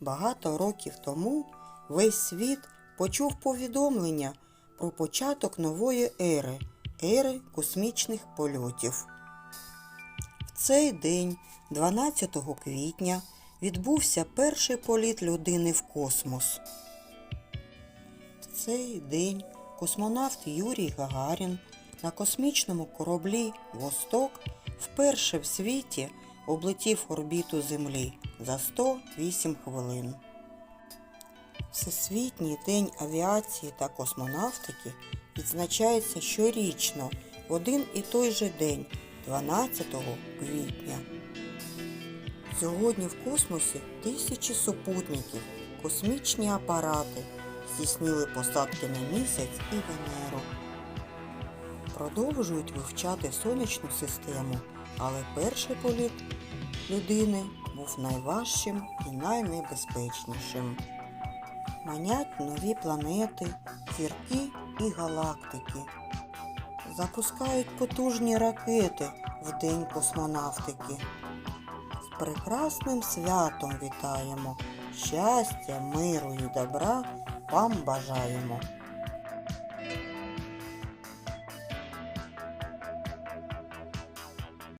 Багато років тому весь світ почув повідомлення про початок нової ери ери космічних польотів. В цей день, 12 квітня, відбувся перший політ людини в космос. В цей день космонавт Юрій Гагарін на космічному кораблі Восток вперше в світі облетів орбіту Землі за 108 хвилин. Всесвітній день авіації та космонавтики відзначається щорічно в один і той же день, 12 квітня. Сьогодні в космосі тисячі супутників, космічні апарати здійснили посадки на місяць і Венеру. Продовжують вивчати сонячну систему, але перший політ людини був найважчим і найнебезпечнішим. Манять нові планети, зірки і галактики. Запускають потужні ракети в День космонавтики. З прекрасним святом вітаємо. Щастя, миру і добра вам бажаємо.